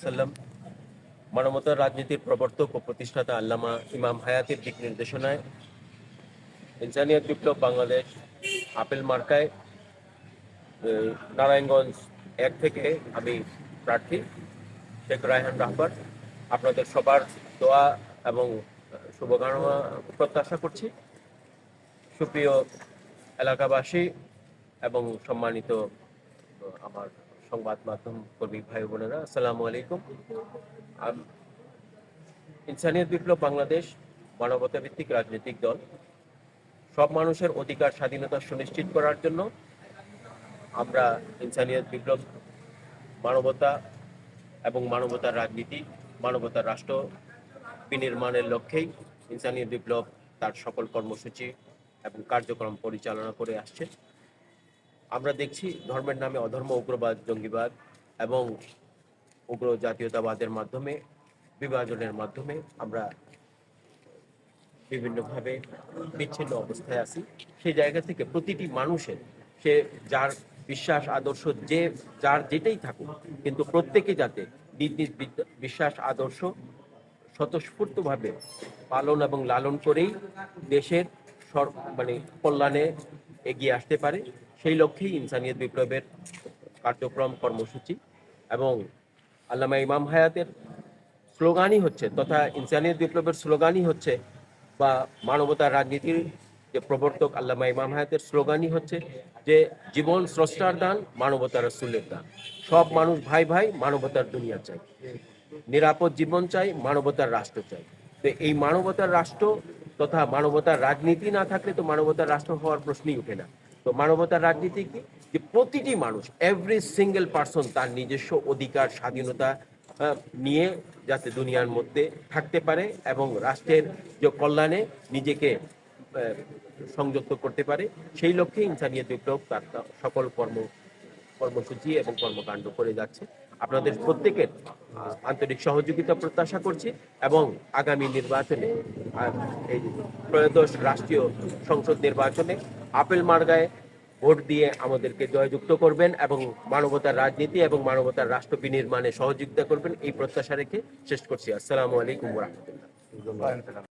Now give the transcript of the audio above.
সাল্লাম মানবতার রাজনীতির প্রবর্তক ও প্রতিষ্ঠাতা আল্লামা ইমাম হায়াতের দিক নির্দেশনায় ইনসানিয়ত বিপ্লব বাংলাদেশ আপেল মার্কায় নারায়ণগঞ্জ এক থেকে আমি প্রার্থী, শেখ রায়হান রাহবার। আপনাদের সবার দোয়া এবং শুভকামনা প্রত্যাশা করছি। সুপ্রিয় এলাকাবাসী এবং সম্মানিত আমার সংবাদ মাধ্যম কর্মী ভাই বোনেরা, আসসালামু আলাইকুম। ইনসানিয়ত বিপ্লব বাংলাদেশ মানবতা ভিত্তিক রাজনৈতিক দল। সব মানুষের অধিকার, স্বাধীনতা সুনিশ্চিত করার জন্য আমরা ইনসানিয়ত বিপ্লব মানবতা এবং মানবতার রাজনীতি মানবতার রাষ্ট্র বিনির্মাণের লক্ষ্যেই ইনসানিয়ত বিপ্লব তার সকল কর্মসূচি এবং কার্যক্রম পরিচালনা করে আসছে। আমরা দেখছি ধর্মের নামে অধর্ম, উগ্রবাদ, জঙ্গিবাদ এবং উগ্র জাতীয়তাবাদের মাধ্যমে, বিভাজনের মাধ্যমে আমরা বিভিন্নভাবে বিচ্ছিন্ন অবস্থায় আছি। সেই জায়গা থেকে প্রতিটি মানুষের, সে যার বিশ্বাস, আদর্শ, যে যার যেটাই থাকুক, কিন্তু প্রত্যেকে যাতে নিজ বিশ্বাস, আদর্শ স্বতঃস্ফূর্তভাবে পালন এবং লালন করেই দেশের মানে কল্যাণে এগিয়ে আসতে পারে। সেই লক্ষ্যেই ইনসানিয়ত বিপ্লবের কার্যক্রম, কর্মসূচি এবং আল্লামা ইমাম হায়াতের স্লোগানই হচ্ছে তথা ইনসানিয়ত বিপ্লবের স্লোগানই হচ্ছে বা মানবতার রাজনীতির যে প্রবর্তক আল্লামা ইমাম হায়াতের স্লোগানই হচ্ছে যে জীবন স্রষ্টার দান মানবতার রসুলের দান। সব মানুষ ভাই ভাই মানবতার দুনিয়া চাই। নিরাপদ জীবন চাই, মানবতার রাষ্ট্র চাই। তো এই মানবতার রাষ্ট্র তথা মানবতার রাজনীতি না থাকলে তো মানবতার রাষ্ট্র হওয়ার প্রশ্নই উঠে না। তো মানবতার রাজনীতি কি? যে প্রতিটি মানুষ এভরি সিঙ্গেল পার্সন তার নিজস্ব অধিকার, স্বাধীনতা নিয়ে যাতে দুনিয়ার মধ্যে থাকতে পারে এবং রাষ্ট্রের যে কল্যাণে নিজেকে সংযুক্ত করতে পারে, সেই লক্ষ্যে ইনসানিয়ত বিপ্লব তার সকল কর্ম, কর্মসূচি এবং কর্মকাণ্ড করে যাচ্ছে। আপনাদের প্রত্যেকের আন্তরিক সহযোগিতা প্রত্যাশা করছি এবং আগামী নির্বাচনে এই ত্রয়োদশ রাষ্ট্রীয় সংসদ নির্বাচনে আপেল মার্গায় ভোট দিয়ে আমাদেরকে জয়যুক্ত করবেন এবং মানবতার রাজনীতি এবং মানবতার রাষ্ট্র বিনির্মাণে সহযোগিতা করবেন, এই প্রত্যাশা রেখে শেষ করছি। আসসালামু আলাইকুম রহমতুল্লাহ।